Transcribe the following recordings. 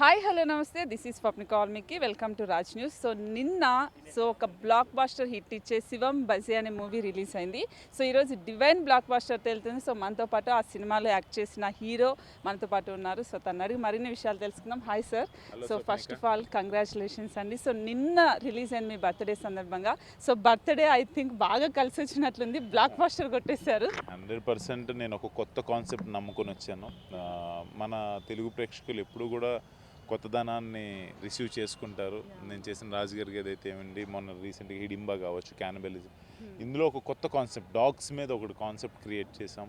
Hi hello నమస్తే this is Swapna కాల్మీకి welcome to Raj news so నిన్న so ఒక blockbuster hit ఇచ్చే శివం బజే అనే మూవీ రిలీజ్ అయింది. సో ఈరోజు డివైన్ బ్లాక్ బాస్టర్ తెలుతుంది సో మనతో పాటు ఆ సినిమాలో యాక్ట్ చేసిన హీరో మనతో పాటు ఉన్నారు. సో తన అడిగి మరిన్ని విషయాలు తెలుసుకుందాం. Hi sir so first of all congratulations అండి. సో నిన్న రిలీజ్ అయింది మీ బర్త్డే సందర్భంగా. సో బర్త్డే ఐ థింక్ బాగా కలిసి వచ్చినట్లుంది. బ్లాక్ బాస్టర్ కొట్టేశారు. హండ్రెడ్ పర్సెంట్ నేను ఒక కొత్త కాన్సెప్ట్ నమ్ముకొని వచ్చాను. మన తెలుగు ప్రేక్షకులు ఎప్పుడు కూడా కొత్తదనాన్ని రిసీవ్ చేసుకుంటారు. నేను చేసిన రాజుగారి గది అయితే ఏమండి మొన్న రీసెంట్గా హిడింబా కావచ్చు క్యానబెలిజం ఇందులో ఒక కొత్త కాన్సెప్ట్ డాగ్స్ మీద ఒకటి కాన్సెప్ట్ క్రియేట్ చేసాం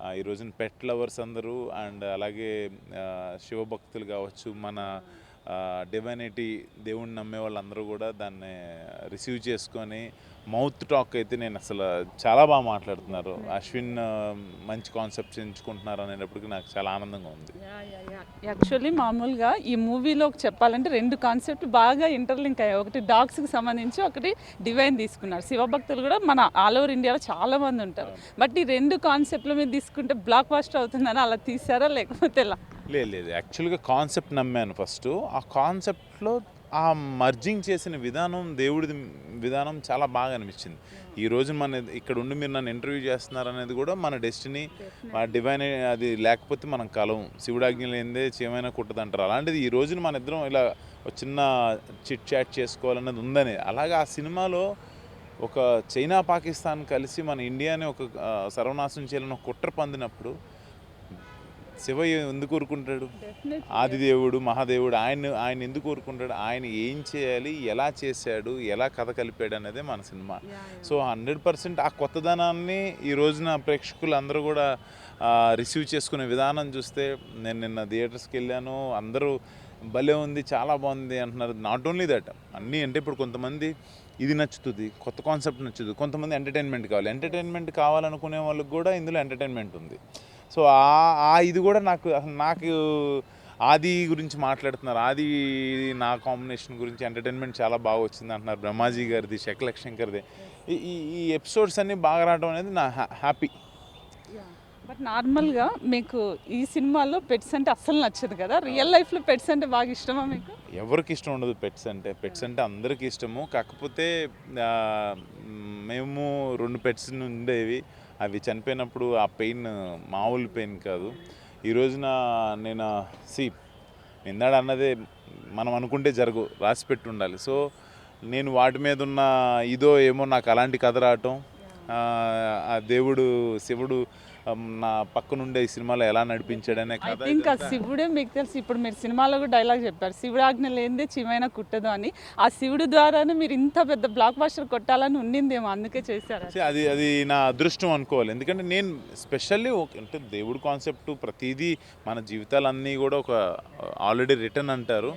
ఆ, ఈ రోజున పెట్ లవర్స్ అందరూ అండ్ అలాగే శివభక్తులు కావచ్చు మన డివైనిటీ దేవుణ్ణి నమ్మే వాళ్ళందరూ కూడా దాన్ని రిసీవ్ చేసుకొని మౌత్ టాక్ అయితే నేను అసలు చాలా బాగా మాట్లాడుతున్నారు. అశ్విన్ ఆ, మంచి కాన్సెప్ట్స్ ఎంచుకుంటున్నారు అనేటప్పటికి నాకు చాలా ఆనందంగా ఉంది. యాక్చువల్లీ మామూలుగా ఈ మూవీలో చెప్పాలంటే రెండు కాన్సెప్ట్ బాగా ఇంటర్లింక్ అయ్యాయి. ఒకటి డాగ్స్కి సంబంధించి ఒకటి డివైన్ తీసుకున్నారు. శివభక్తులు కూడా మన ఆల్ ఓవర్ ఇండియాలో చాలా మంది ఉంటారు. బట్ ఈ రెండు కాన్సెప్ట్ల మీద తీసుకుంటే బ్లాక్ బాస్టర్ అవుతుందని అలా తీసారా లేకపోతే ఎలా? లేదు లేదు. యాక్చువల్గా కాన్సెప్ట్ నమ్మాను ఫస్ట్ ఆ కాన్సెప్ట్లో ఆ మర్జింగ్ చేసిన విధానం దేవుడి విధానం చాలా బాగా అనిపించింది. ఈ రోజు మన ఇక్కడ ఉండి మీరు నన్ను ఇంటర్వ్యూ చేస్తున్నారు అనేది కూడా మన డెస్టినీ మా డివైన్ అది లేకపోతే మనం కలవం శివుడాజ్ఞ లేనిదే చేయమైనా కుట్టదంటారు. అలాంటిది ఈ రోజున మన ఇద్దరం ఇలా ఒక చిన్న చిట్ చాట్ చేసుకోవాలన్నది ఉందని. అలాగే ఆ సినిమాలో ఒక చైనా పాకిస్తాన్ కలిసి మన ఇండియాని ఒక సర్వనాశనం చేయాలని ఒక కుట్ర పొందినప్పుడు శివ ఎందుకు కోరుకుంటాడు? ఆదిదేవుడు మహాదేవుడు ఆయన ఆయన ఎందుకు కోరుకుంటాడు? ఆయన ఏం చేయాలి? ఎలా చేశాడు? ఎలా కథ కలిపాడు అనేది మన సినిమా. సో హండ్రెడ్ పర్సెంట్ ఆ కొత్తదనాన్ని ఈ రోజున ప్రేక్షకులు అందరూ కూడా రిసీవ్ చేసుకునే విధానం చూస్తే నేను నిన్న థియేటర్స్కి వెళ్ళాను అందరూ భలే ఉంది చాలా బాగుంది అంటున్నారు. నాట్ ఓన్లీ దట్ అన్నీ అంటే ఇప్పుడు కొంతమంది ఇది నచ్చుతుంది కొత్త కాన్సెప్ట్ నచ్చుతుంది కొంతమంది ఎంటర్టైన్మెంట్ కావాలి. ఎంటర్టైన్మెంట్ కావాలనుకునే వాళ్ళకి కూడా ఇందులో ఎంటర్టైన్మెంట్ ఉంది. సో ఆ ఆ ఇది కూడా నాకు అసలు నాకు ఆది గురించి మాట్లాడుతున్నారు. ఆది నా కాంబినేషన్ గురించి ఎంటర్టైన్మెంట్ చాలా బాగా వచ్చింది అంటున్నారు బ్రహ్మాజీ గారిది శకలక్ శంకర్ది ఈ ఈ- ఎపిసోడ్స్ అన్నీ బాగా రావడం అనేది నా హ్యా- హ్యాపీ బట్ నార్మల్గా మీకు ఈ సినిమాలో పెట్స్ అంటే అస్సలు నచ్చదు కదా? రియల్ లైఫ్లో పెట్స్ అంటే బాగా ఇష్టమా మీకు? ఎవరికి ఇష్టం ఉండదు పెట్స్ అంటే. పెట్స్ అంటే అందరికీ ఇష్టము. కాకపోతే మేము రెండు పెట్స్ ఉండేవి. అవి చనిపోయినప్పుడు ఆ పెయిన్ మామూలు పెయిన్ కాదు. ఈ రోజున నేను సి నిందాడు అన్నదే మనం అనుకుంటే జరగవు రాసి పెట్టి ఉండాలి సో నేను వాటి మీద ఉన్న ఇదో ఏమో నాకు అలాంటి కథ రావటం ఆ, దేవుడు శివుడు నా పక్కనుండే ఈ సినిమాలో ఎలా నడిపించాడనే కథ ఇదంతా- శివుడే మీకు తెలుసు. ఇప్పుడు మీరు సినిమాలో కూడా డైలాగ్ చెప్పారు. శివుడు ఆజ్ఞ లేనిదే చిమైనా కుట్టదు అని. ఆ శివుడు ద్వారానే మీరు ఇంత పెద్ద బ్లాక్ బాస్టర్ కొట్టాలని ఉండిందేమో అందుకే చేశారు అది అది నా అదృష్టం అనుకోవాలి. ఎందుకంటే నేను స్పెషల్లీ అంటే దేవుడు కాన్సెప్ట్ ప్రతిదీ మన జీవితాలన్నీ కూడా ఒక ఆల్రెడీ రిటర్న్ అంటారు.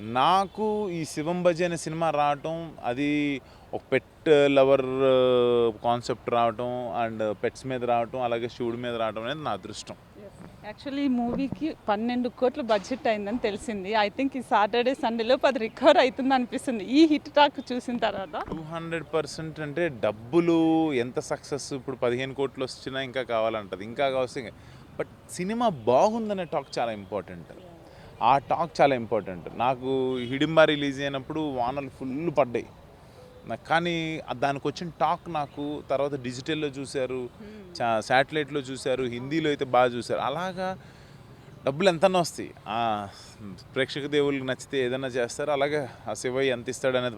నాకు ఈ శివం భజ అనే సినిమా రావటం అది ఒక పెట్ లవర్ కాన్సెప్ట్ రావటం అండ్ పెట్స్ మీద రావటం అలాగే శివుడి మీద రావటం అనేది నా అదృష్టం. యాక్చువల్లీ ఈ మూవీకి పన్నెండు కోట్ల బడ్జెట్ అయిందని తెలిసింది. ఐ థింక్ ఈ సాటర్డే సండేలో అది రికవర్ అవుతుంది అనిపిస్తుంది. ఈ హిట్ టాక్ చూసిన తర్వాత టూ హండ్రెడ్ పర్సెంట్ అంటే డబ్బులు ఎంత సక్సెస్ ఇప్పుడు పదిహేను కోట్లు వచ్చినా ఇంకా కావాలంటది. ఇంకా కావాల్సి బట్ సినిమా బాగుందనే టాక్ చాలా ఇంపార్టెంట్ ఆ టాక్ చాలా ఇంపార్టెంట్ నాకు హిడింబా రిలీజ్ అయినప్పుడు వానలు ఫుల్ పడ్డాయి. నాకు కానీ దానికి వచ్చిన టాక్ నాకు తర్వాత డిజిటల్లో చూశారు చా శాటిలైట్లో చూశారు హిందీలో అయితే బాగా చూశారు. అలాగా డబ్బులు ఎంతన్నా వస్తాయి. ఆ, ప్రేక్షక దేవుళ్ళకి నచ్చితే ఏదైనా చేస్తారు అలాగే ఆ శివయ్య ఎంత ఇస్తాడు అనేది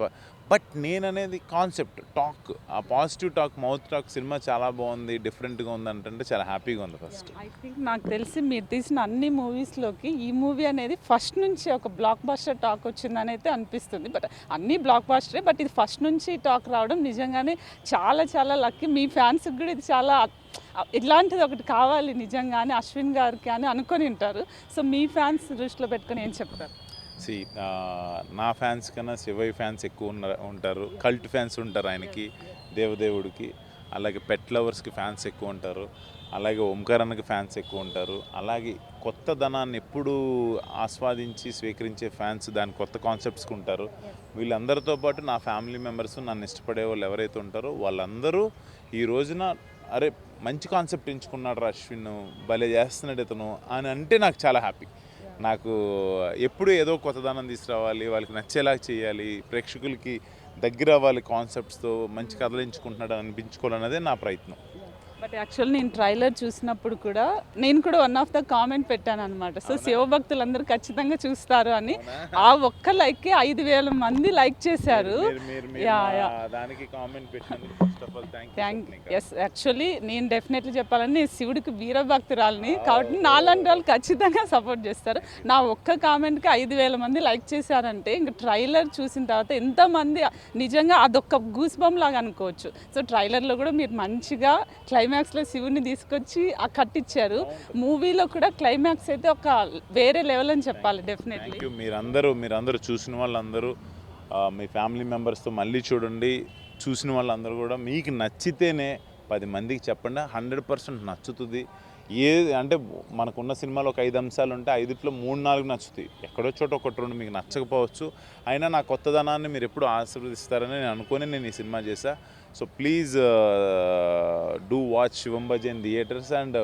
బట్ నేననేది కాన్సెప్ట్ టాక్. ఆ positive talk mouth talk cinema చాలా బాగుంది డిఫరెంట్గా ఉంది అంటే చాలా హ్యాపీగా ఉంది ఫస్ట్. ఐ థింక్ నాకు తెలిసి మీరు తీసిన అన్ని మూవీస్లోకి ఈ మూవీ అనేది ఫస్ట్ నుంచి ఒక బ్లాక్ బాస్టర్ టాక్ వచ్చిందని అయితే అనిపిస్తుంది. బట్ అన్ని బ్లాక్ బాస్టరే బట్ ఇది ఫస్ట్ నుంచి టాక్ రావడం నిజంగానే చాలా చాలా లక్కీ. మీ ఫ్యాన్స్కి కూడా ఇది చాలా ఇలాంటిది ఒకటి కావాలి నిజంగానే అశ్విన్ గారికి అని అనుకొని ఉంటారు. సో మీ ఫ్యాన్స్ దృష్టిలో పెట్టుకొని ఏం చెప్తారు? సి నా ఫ్యాన్స్ కన్నా శివయ్య ఫ్యాన్స్ ఎక్కువ ఉన్న ఉంటారు. కల్ట్ ఫ్యాన్స్ ఉంటారు ఆయనకి దేవదేవుడికి. అలాగే పెట్ లవర్స్కి ఫ్యాన్స్ ఎక్కువ ఉంటారు. అలాగే ఓంకారానికి ఫ్యాన్స్ ఎక్కువ ఉంటారు. అలాగే కొత్త ధనాన్ని ఎప్పుడు ఆస్వాదించి స్వీకరించే ఫ్యాన్స్ దాని కొత్త కాన్సెప్ట్స్కి ఉంటారు. వీళ్ళందరితో పాటు నా ఫ్యామిలీ మెంబర్స్ నన్ను ఇష్టపడే వాళ్ళు ఎవరైతే ఉంటారో వాళ్ళందరూ ఈ రోజున అరే మంచి కాన్సెప్ట్ ఎంచుకున్నాడు రా అశ్విన్ భలే చేస్తున్నాడు ఇతను అని అంటే నాకు చాలా హ్యాపీ నాకు ఎప్పుడు ఏదో కొత్తదనం తీసుకురావాలి వాళ్ళకి నచ్చేలా చేయాలి ప్రేక్షకులకి దగ్గర అవ్వాలి కాన్సెప్ట్స్తో మంచి కథలు ఎంచుకుంటున్నాడు అనిపించుకోవాలన్నదే నా ప్రయత్నం. బట్ యాక్చువల్ నేను ట్రైలర్ చూసినప్పుడు కూడా నేను కూడా వన్ ఆఫ్ ద కామెంట్ పెట్టాను అనమాట సో శివభక్తులందరూ ఖచ్చితంగా చూస్తారు అని. ఆ ఒక్క లైక్కి ఐదు వేల మంది లైక్ చేశారు. ఎస్ యాక్చువల్లీ నేను డెఫినెట్లీ చెప్పాలని శివుడికి వీరభక్తురాలని కాబట్టి నాలాంటి వాళ్ళు ఖచ్చితంగా సపోర్ట్ చేస్తారు. నా ఒక్క కామెంట్కి ఐదు వేల మంది లైక్ చేశారంటే ఇంక ట్రైలర్ చూసిన తర్వాత ఎంతమంది నిజంగా అదొక గూస్ బంప్ లాగా అనుకోవచ్చు. సో ట్రైలర్లో కూడా మీరు మంచిగా క్లైమాక్స్లో శివుడిని తీసుకొచ్చి ఆ కట్టించారు మూవీలో కూడా క్లైమాక్స్ అయితే ఒక వేరే లెవెల్ అని చెప్పాలి డెఫినెట్లీ మీరందరూ మీరందరూ చూసిన వాళ్ళందరూ మీ ఫ్యామిలీ మెంబర్స్తో మళ్ళీ చూడండి. చూసిన వాళ్ళందరూ కూడా మీకు నచ్చితేనే పది మందికి చెప్పండి. హండ్రెడ్ పర్సెంట్ నచ్చుతుంది. ఏ అంటే మనకున్న సినిమాలో ఒక ఐదు అంశాలు ఉంటే ఐదుట్లో మూడు నాలుగు నచ్చుతాయి. ఎక్కడో చోట ఒకటి రెండు మీకు నచ్చకపోవచ్చు. అయినా నా కొత్తదనాన్ని మీరు ఎప్పుడు ఆశీర్వదిస్తారని నేను అనుకొని నేను ఈ సినిమా చేశా. So please do watch Shivam Bhajan theatres and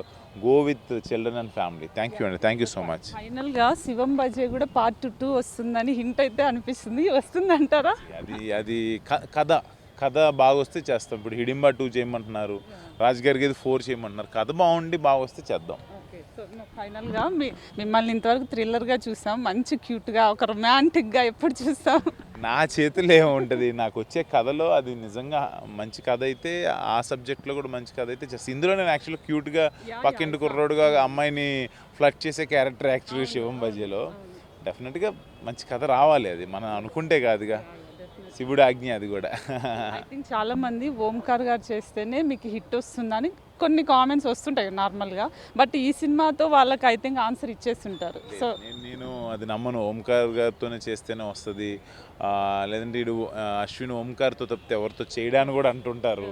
go with children and family thank you అండి థ్యాంక్ యూ సో మచ్ ఫైనల్గా శివం బజే కూడా పార్ట్ టూ వస్తుందని హింట్ అయితే అనిపిస్తుంది. వస్తుందంటారా? అది అది క- కథ. కథ బాగా వస్తే చేస్తాం. ఇప్పుడు హిడింబా టూ చేయమంటున్నారు. రాజ్ గారికి ఫోర్ చేయమంటున్నారు. కథ బాగుండి బాగా వస్తే చేద్దాం సో ఫైనల్గా మీ మిమ్మల్ని ఇంతవరకు థ్రిల్లర్గా చూసాం. మంచి క్యూట్గా ఒక రొమాంటిక్గా ఎప్పుడు చూస్తాం నా చేతిలో ఏముంటుంది నాకు వచ్చే కథలో అది నిజంగా మంచి కథ అయితే ఆ సబ్జెక్ట్లో కూడా మంచి కథ అయితే చేస్తాను ఇందులో నేను యాక్చువల్గా క్యూట్గా పక్కింటి కుర్రోడుగా అమ్మాయిని ఫ్లడ్ చేసే క్యారెక్టర్ యాక్చువల్గా శివం బజీలో. డెఫినెట్గా మంచి కథ రావాలి అది. మనం అనుకుంటే కాదుగా. శివుడు ఆజ్ఞ అది కూడా. ఐ థింక్ చాలా మంది ఓంకార్ గారు చేస్తేనే మీకు హిట్ వస్తుందని కొన్ని కామెంట్స్ వస్తుంటాయి నార్మల్గా. బట్ ఈ సినిమాతో వాళ్ళకి ఐ థింక్ ఆన్సర్ ఇచ్చేస్తుంటారు. సో నేను అది నమ్మను. ఓంకార్ గారితోనే చేస్తేనే వస్తుంది. లేదంటే ఇడు అశ్విన్ ఓంకార్తో తప్పితే ఎవరితో చేయడానికి కూడా అంటుంటారు.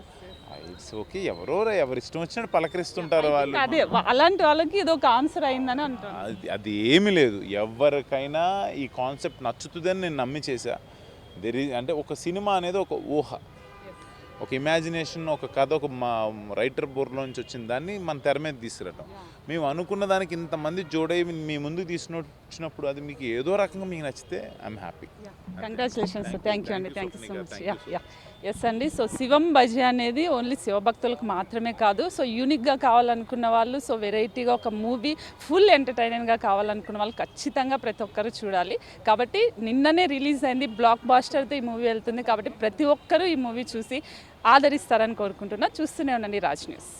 ఇట్స్ ఓకే ఎవరో ఎవరి ఇష్టం వచ్చినట్టు పలకరిస్తుంటారు వాళ్ళు. అదే అలాంటి వాళ్ళకి ఇది ఒక ఆన్సర్ అయిందని అంటారు అది ఏమీ లేదు. ఎవరికైనా ఈ కాన్సెప్ట్ నచ్చుతుందని నేను నమ్మి చేశా. దెర్ అంటే ఒక సినిమా అనేది ఒక ఊహ. ఒక ఇమాజినేషన్ ఒక కథ ఒక మా రైటర్ బోర్లోంచి వచ్చిన దాన్ని మన తెర మీద తీసుకురావటం మేము అనుకున్న దానికి ఇంతమంది జోడై మీ ముందుకు తీసుకుని వచ్చినప్పుడు అది మీకు ఏదో రకంగా మీకు నచ్చితే I'm happy congratulations. Thank you అండి thank you so. Much yes అండి సో శివం భజ అనేది ఓన్లీ శివభక్తులకు మాత్రమే కాదు. సో యూనిక్గా కావాలనుకున్న వాళ్ళు సో వెరైటీగా ఒక మూవీ ఫుల్ ఎంటర్టైన్మెంట్గా కావాలనుకున్న వాళ్ళు ఖచ్చితంగా ప్రతి ఒక్కరు చూడాలి. కాబట్టి నిన్ననే రిలీజ్ అయింది బ్లాక్ బాస్టర్తో ఈ మూవీ వెళ్తుంది. కాబట్టి ప్రతి ఒక్కరూ ఈ మూవీ చూసి ఆదరిస్తారని కోరుకుంటున్నా. చూస్తూనే ఉండండి రాజ్ న్యూస్